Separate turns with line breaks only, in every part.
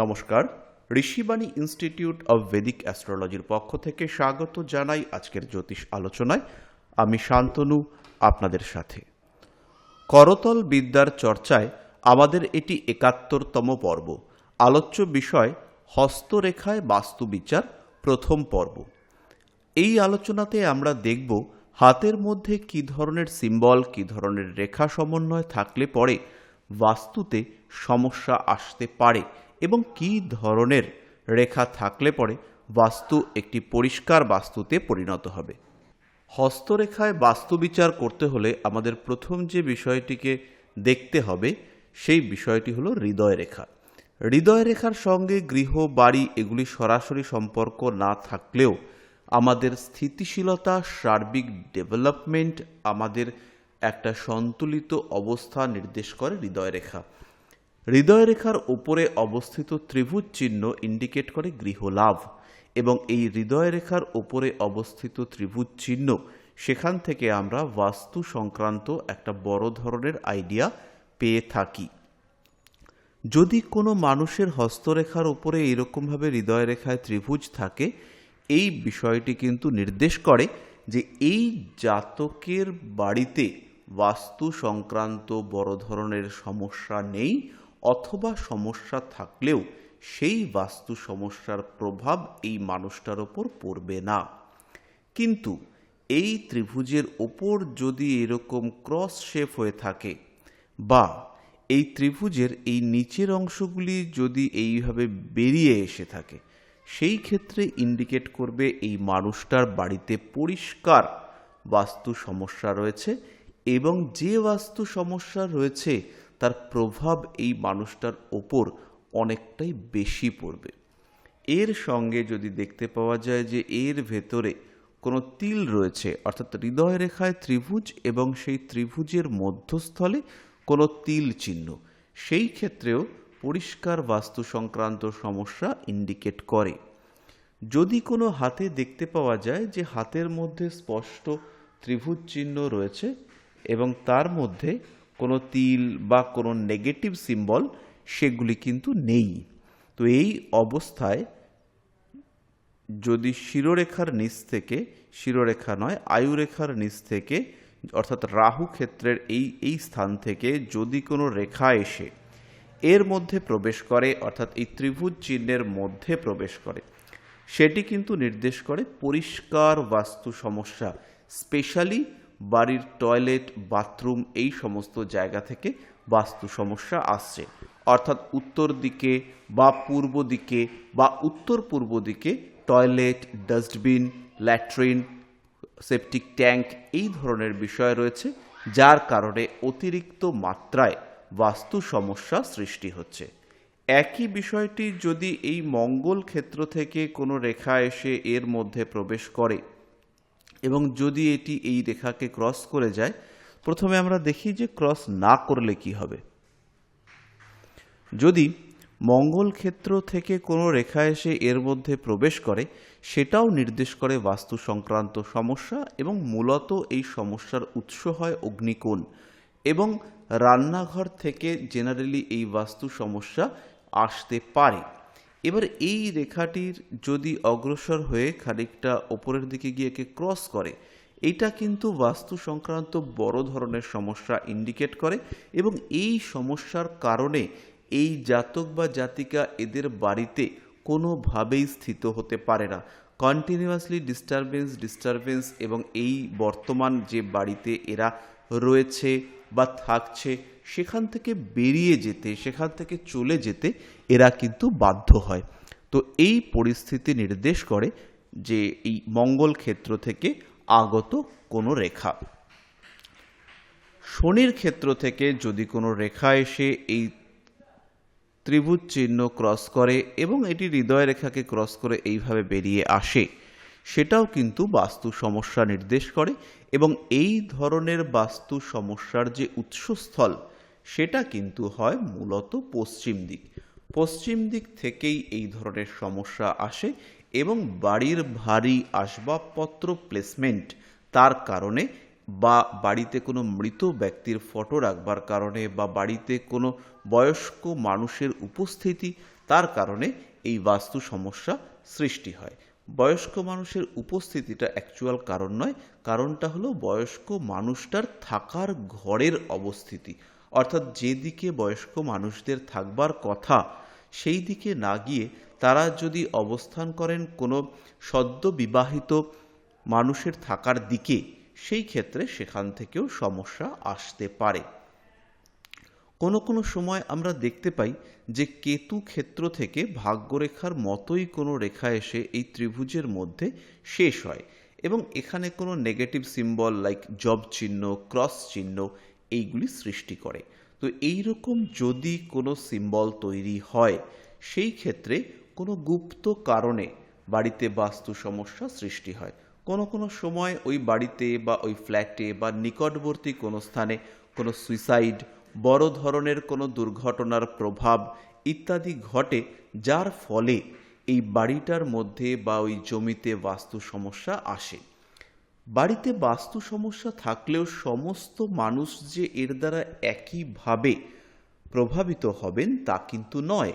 নমস্কার। Rishibani institute of Vedic অ্যাস্ট্রোলজির পক্ষ থেকে স্বাগত জানাই আজকের জ্যোতিষ আলোচনায়। আমি শান্তনু, আপনাদের সাথে। করতল বিদ্যার চর্চায় আমাদের এটি একাত্তরতম পর্ব। আলোচ্য বিষয় হস্তরেখায় বাস্তুবিচার প্রথম পর্ব। এই আলোচনাতে আমরা দেখব হাতের মধ্যে কি ধরনের সিম্বল, কি ধরনের রেখা সমন্বয় থাকলে পরে বাস্তুতে সমস্যা আসতে পারে। এবং কি ধরনের রেখা থাকলে পরে বাস্তু একটি পরিষ্কার বাস্তুতে পরিণত হবে। হস্তরেখায় বাস্তু বিচার করতে হলে আমাদের প্রথম যে বিষয়টিকে দেখতে হবে, সেই বিষয়টি হলো হৃদয় রেখা। হৃদয় রেখার সঙ্গে গৃহ, বাড়ি এগুলি সরাসরি সম্পর্ক না থাকলেও আমাদের স্থিতিশীলতা, সার্বিক ডেভেলপমেন্ট আমাদের একটা সন্তুলিত অবস্থা নির্দেশ করে হৃদয় রেখা। হৃদয় রেখার উপরে অবস্থিত ত্রিভুজ চিহ্ন ইন্ডিকেট করে গৃহলাভ, এবং এই হৃদয় রেখার উপরে অবস্থিত ত্রিভুজ চিহ্ন, সেখান থেকে আমরা বাস্তু সংক্রান্ত একটা বড় ধরনের আইডিয়া পেয়ে থাকি। যদি কোনো মানুষের হস্তরেখার উপরে এরকমভাবে হৃদয় রেখায় ত্রিভুজ থাকে, এই বিষয়টি কিন্তু নির্দেশ করে যে এই জাতকের বাড়িতে বাস্তু সংক্রান্ত বড় ধরনের সমস্যা নেই অথবা সমস্যা থাকলেও সেই বাস্তু সমস্যার প্রভাব এই মানুষটার ওপর পড়বে না। কিন্তু এই ত্রিভুজের ওপর যদি এরকম ক্রস শেপ হয়ে থাকে বা এই ত্রিভুজের এই নিচের অংশগুলি যদি এইভাবে বেরিয়ে এসে থাকে, সেই ক্ষেত্রে ইন্ডিকেট করবে এই মানুষটার বাড়িতে পরিষ্কার বাস্তু সমস্যা রয়েছে এবং যে বাস্তু সমস্যা রয়েছে তার প্রভাব এই মানুষটার ওপর অনেকটাই বেশি পড়বে। এর সঙ্গে যদি দেখতে পাওয়া যায় যে এর ভেতরে কোনো তিল রয়েছে, অর্থাৎ হৃদয় রেখায় ত্রিভুজ এবং সেই ত্রিভুজের মধ্যস্থলে কোনো তিল চিহ্ন, সেই ক্ষেত্রেও পরিষ্কার বাস্তু সংক্রান্ত সমস্যা ইন্ডিকেট করে। যদি কোনো হাতে দেখতে পাওয়া যায় যে হাতের মধ্যে স্পষ্ট ত্রিভুজ চিহ্ন রয়েছে এবং তার মধ্যে কোনো তিল বা কোনো নেগেটিভ সিম্বল, সেগুলি কিন্তু নেই। তো এই অবস্থায় যদি শিরোরেখার নিচ থেকে, শিরোরেখা নয়, আয়ুরেখার নিচ থেকে, অর্থাৎ রাহু ক্ষেত্রের এই এই স্থান থেকে যদি কোনো রেখা এসে এর মধ্যে প্রবেশ করে, অর্থাৎ এই ত্রিভুজ চিহ্নের মধ্যে প্রবেশ করে, সেটি কিন্তু নির্দেশ করে পরিষ্কার বাস্তু সমস্যা, স্পেশালি বাড়ির টয়লেট, বাথরুম এই সমস্ত জায়গা থেকে বাস্তু সমস্যা আসছে। অর্থাৎ উত্তর দিকে বা পূর্ব দিকে বা উত্তর পূর্ব দিকে toilet, dustbin, latrine, septic tank এই ধরনের বিষয় রয়েছে, যার কারণে অতিরিক্ত মাত্রায় বাস্তু সমস্যা সৃষ্টি হচ্ছে। একই বিষয়টি যদি এই মঙ্গল ক্ষেত্র থেকে কোনো রেখা এসে এর মধ্যে প্রবেশ করে এবং যদি এটি এই রেখাকে ক্রস করে যায়, প্রথমে আমরা দেখি যে ক্রস না করলে কি হবে। যদি মঙ্গল ক্ষেত্র থেকে কোনো রেখা এসে এর মধ্যে প্রবেশ করে, সেটাও নির্দেশ করে বাস্তু সংক্রান্ত সমস্যা এবং মূলত এই সমস্যার উৎস হয় অগ্নিকোণ এবং রান্নাঘর থেকে জেনারেলি এই বাস্তু সমস্যা আসতে পারে। এবার এই রেখাটির যদি অগ্রসর হয়ে খানিকটা ওপরের দিকে গিয়ে একে ক্রস করে, এটা কিন্তু বাস্তু সংক্রান্ত বড় ধরনের সমস্যা ইন্ডিকেট করে এবং এই সমস্যার কারণে এই জাতক বা জাতিকা এদের বাড়িতে কোনোভাবেই স্থিত হতে পারে না। কন্টিনিউয়াসলি ডিস্টারবেন্স ডিস্টারবেন্স এবং এই বর্তমান যে বাড়িতে এরা রয়েছে বা থাকছে সেখান থেকে বেরিয়ে যেতে, সেখান থেকে চলে যেতে এরা কিন্তু বাধ্য হয়। তো এই পরিস্থিতি নির্দেশ করে যে এই মঙ্গল ক্ষেত্র থেকে আগত কোনো রেখা। শনির ক্ষেত্র থেকে যদি কোনো রেখা এসে এই ত্রিভুজ চিহ্ন ক্রস করে এবং এটি হৃদয় রেখাকে ক্রস করে এইভাবে বেরিয়ে আসে, সেটাও কিন্তু বাস্তু সমস্যা নির্দেশ করে এবং এই ধরনের বাস্তু সমস্যার যে উৎসস্থল সেটা কিন্তু হয় মূলত পশ্চিম দিক। পশ্চিম দিক থেকেই এই ধরনের সমস্যা আসে এবং বাড়ির ভারী আসবাবপত্র প্লেসমেন্ট তার কারণে বা বাড়িতে কোনো মৃত ব্যক্তির ফটো রাখবার কারণে বা বাড়িতে কোনো বয়স্ক মানুষের উপস্থিতি তার কারণে এই বাস্তু সমস্যা সৃষ্টি হয়। বয়স্ক মানুষের উপস্থিতিটা অ্যাকচুয়াল কারণ নয়, কারণটা হলো বয়স্ক মানুষটার থাকার ঘরের অবস্থিতি। অর্থাৎ যেদিকে বয়স্ক মানুষদের থাকবার কথা, সেই দিকে না গিয়ে তারা যদি অবস্থান করেন কোনো সদ্য বিবাহিত মানুষের থাকার দিকে, সেই ক্ষেত্রে সেখান থেকেও সমস্যা আসতে পারে। কোনো কোনো সময় আমরা দেখতে পাই যে কেতু ক্ষেত্র থেকে ভাগ্যরেখার মতোই কোনো রেখা এসে এই ত্রিভুজের মধ্যে শেষ হয় এবং এখানে কোনো নেগেটিভ সিম্বল লাইক জব চিহ্ন ক্রস চিহ্ন এইগুলি সৃষ্টি করে। তো এই রকম যদি কোনো সিম্বল তৈরি হয়, সেই ক্ষেত্রে কোনো গুপ্ত কারণে বাড়িতে বাস্তু সমস্যা সৃষ্টি হয়। কোনো কোনো সময় ওই বাড়িতে বা ওই ফ্ল্যাটে বা নিকটবর্তী কোনো স্থানে কোনো সুইসাইড বড় ধরনের কোনো দুর্ঘটনার প্রভাব ইত্যাদি ঘটে, যার ফলে এই বাড়িটার মধ্যে বা ওই জমিতে বাস্তু সমস্যা আসে। বাড়িতে বাস্তু সমস্যা থাকলেও সমস্ত মানুষ যে এর দ্বারা একইভাবে প্রভাবিত হবেন তা কিন্তু নয়।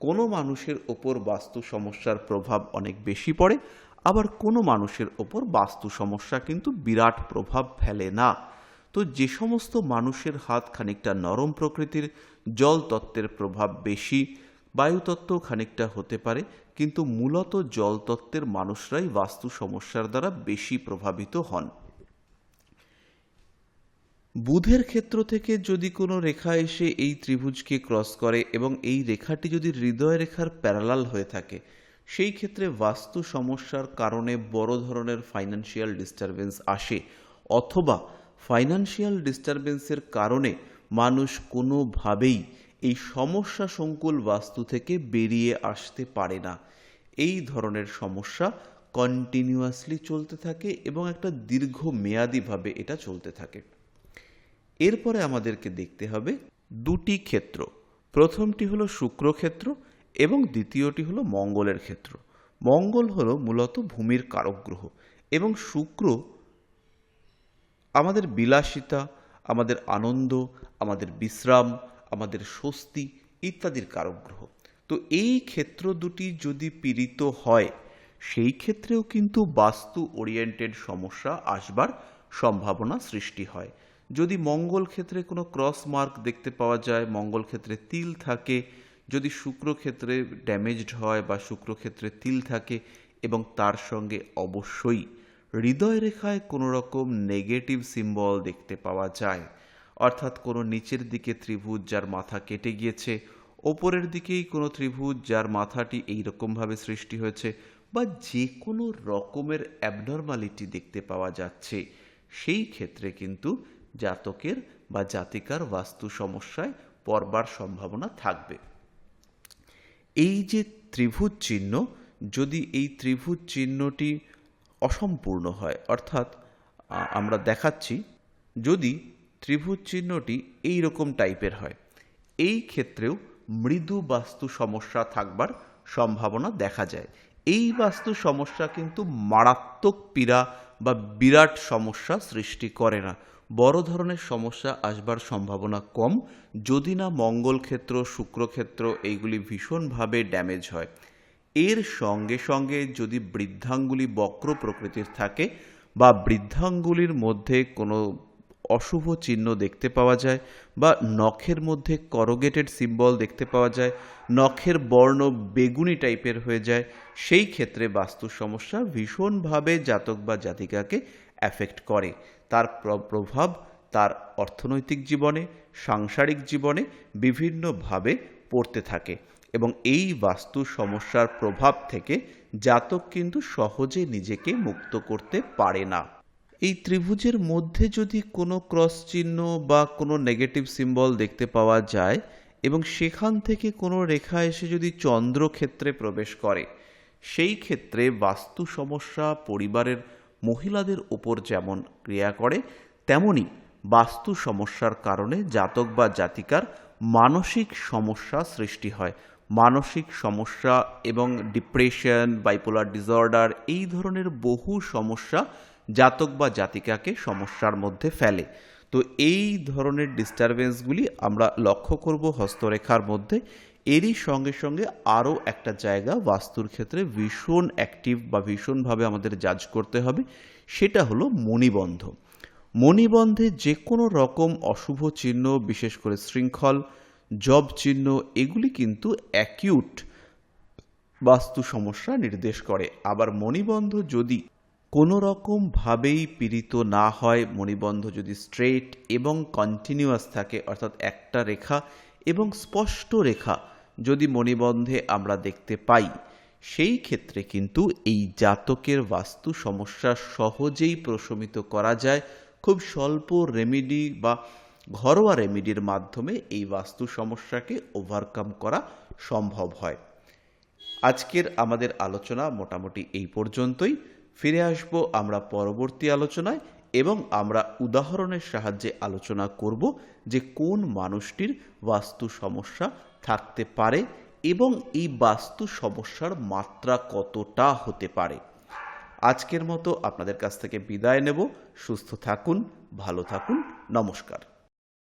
কোনো মানুষের ওপর বাস্তু সমস্যার প্রভাব অনেক বেশি পড়ে, আবার কোনো মানুষের ওপর বাস্তু সমস্যা কিন্তু বিরাট প্রভাব ফেলে না। তো যে সমস্ত মানুষের হাত খানিকটা নরম প্রকৃতির জল তত্ত্বের প্রভাব বেশি বায়ুতত্ত্ব খানিকটা হতে পারে কিন্তু মূলত জলতত্ত্বের মানুষরাই বাস্তু সমস্যার দ্বারা বেশি প্রভাবিত হন। বুধের ক্ষেত্র থেকে যদি কোনো রেখা এসে এই ত্রিভুজকে ক্রস করে এবং এই রেখাটি যদি হৃদয় রেখার প্যারালাল হয়ে থাকে, সেই ক্ষেত্রে বাস্তু সমস্যার কারণে বড় ধরনের ফাইন্যান্সিয়াল ডিস্টারবেন্স আসে অথবা ফাইন্যান্সিয়াল ডিস্টারবেন্সের কারণে মানুষ কোনোভাবেই এই সমস্যা সংকুল বাস্তু থেকে বেরিয়ে আসতে পারে না। এই ধরনের সমস্যা কন্টিনিউয়াসলি চলতে থাকে এবং একটা দীর্ঘ মেয়াদীভাবে এটা চলতে থাকে। এরপরে আমাদেরকে দেখতে হবে দুটি ক্ষেত্র। প্রথমটি হলো শুক্রক্ষেত্র এবং দ্বিতীয়টি হলো মঙ্গলের ক্ষেত্র। মঙ্গল হলো মূলত ভূমির কারক গ্রহ এবং শুক্র আমাদের বিলাসিতা, আমাদের আনন্দ, আমাদের বিশ্রাম আমাদের স্বস্তি ইত্যাদির কারক গ্রহ তো এই ক্ষেত্র দুটি যদি পীড়িত হয়, সেই ক্ষেত্রেও কিন্তু বাস্তু ওরিয়েন্টেড সমস্যা আসবার সম্ভাবনা সৃষ্টি হয়। যদি মঙ্গল ক্ষেত্রে কোনো ক্রস মার্ক দেখতে পাওয়া যায়, মঙ্গল ক্ষেত্রে তিল থাকে, যদি শুক্র ক্ষেত্রে ড্যামেজড হয় বা শুক্র ক্ষেত্রে তিল থাকে এবং তার সঙ্গে অবশ্যই হৃদয় রেখায় কোনো রকম নেগেটিভ সিম্বল দেখতে পাওয়া যায় অর্থাৎ কোনো নিচের দিকে ত্রিভুজ যার মাথা কেটে গিয়েছে, ওপরের দিকেই কোনো ত্রিভুজ যার মাথাটি এই রকমভাবে সৃষ্টি হয়েছে বা যে কোনো রকমের অ্যাবনর্মালিটি দেখতে পাওয়া যাচ্ছে। সেই ক্ষেত্রে কিন্তু জাতকের বা জাতিকার বাস্তু সমস্যায় পড়বার সম্ভাবনা থাকবে। এই যে ত্রিভুজ চিহ্ন, যদি এই ত্রিভুজ চিহ্নটি অসম্পূর্ণ হয়, অর্থাৎ আমরা দেখাচ্ছি, যদি ত্রিভুজ চিহ্নটি এই রকম টাইপের হয়। এই ক্ষেত্রেও মৃদু বাস্তু সমস্যা থাকবার সম্ভাবনা দেখা যায়। এই বাস্তু সমস্যা কিন্তু মারাত্মক পীড়া বা বিরাট সমস্যা সৃষ্টি করে না। বড় ধরনের সমস্যা আসবার সম্ভাবনা কম, যদি না মঙ্গল ক্ষেত্র, শুক্র ক্ষেত্র এইগুলি ভীষণভাবে ড্যামেজ হয়। এর সঙ্গে সঙ্গে যদি বৃদ্ধাঙ্গুলি বক্র প্রকৃতির থাকে বা বৃদ্ধাঙ্গুলির মধ্যে কোনো অশুভ চিহ্ন দেখতে পাওয়া যায় বা নখের মধ্যে করগেটেড সিম্বল দেখতে পাওয়া যায়, নখের বর্ণ বেগুনি টাইপের হয়ে যায়। সেই ক্ষেত্রে বাস্তু সমস্যা ভীষণভাবে জাতক বা জাতিকাকে অ্যাফেক্ট করে। তার প্র- প্রভাব তার অর্থনৈতিক জীবনে, সাংসারিক জীবনে বিভিন্নভাবে পড়তে থাকে এবং এই বাস্তু সমস্যার প্রভাব থেকে জাতক কিন্তু সহজে নিজেকে মুক্ত করতে পারে না। এই ত্রিভুজের মধ্যে যদি কোনো ক্রস চিহ্ন বা কোনো নেগেটিভ সিম্বল দেখতে পাওয়া যায় এবং সেখান থেকে কোনো রেখা এসে যদি চন্দ্র ক্ষেত্রে প্রবেশ করে, সেই ক্ষেত্রে বাস্তু সমস্যা পরিবারের মহিলাদের ওপর যেমন ক্রিয়া করে, তেমনি বাস্তু সমস্যার কারণে জাতক বা জাতিকার মানসিক সমস্যা সৃষ্টি হয়। মানসিক সমস্যা এবং ডিপ্রেশন বাইপোলার ডিসঅর্ডার এই ধরনের বহু সমস্যা জাতক বা জাতিকাকে সমস্যার মধ্যে ফেলে। তো এই ধরনের ডিস্টারবেন্সগুলি আমরা লক্ষ্য করব হস্তরেখার মধ্যে। এরই সঙ্গে সঙ্গে আরও একটা জায়গা বাস্তুর ক্ষেত্রে ভীষণ অ্যাক্টিভ বা ভীষণভাবে আমাদের জাজ করতে হবে, সেটা হলো মণিবন্ধ। মণিবন্ধে যে কোনো রকম অশুভ চিহ্ন, বিশেষ করে শৃঙ্খল, জব চিহ্ন, এগুলি কিন্তু অ্যাকিউট বাস্তু সমস্যা নির্দেশ করে। আবার মণিবন্ধ যদি কোনো রকমভাবেই পীড়িত না হয়, মণিবন্ধ যদি স্ট্রেট এবং কন্টিনিউয়াস থাকে, অর্থাৎ একটা রেখা এবং স্পষ্ট রেখা যদি মণিবন্ধে আমরা দেখতে পাই, সেই ক্ষেত্রে কিন্তু এই জাতকের বাস্তু সমস্যা সহজেই প্রশমিত করা যায়। খুব স্বল্প রেমেডি বা ঘরোয়া রেমেডির মাধ্যমে এই বাস্তু সমস্যাকে ওভারকাম করা সম্ভব হয়। আজকের আমাদের আলোচনা মোটামুটি এই পর্যন্তই। ফিরে আসব আমরা পরবর্তী আলোচনায় এবং আমরা উদাহরণের সাহায্যে আলোচনা করব যে কোন মানুষটির বাস্তু সমস্যা থাকতে পারে এবং এই বাস্তু সমস্যার মাত্রা কতটা হতে পারে। আজকের মতো আপনাদের কাছ থেকে বিদায় নেব। সুস্থ থাকুন, ভালো থাকুন। নমস্কার।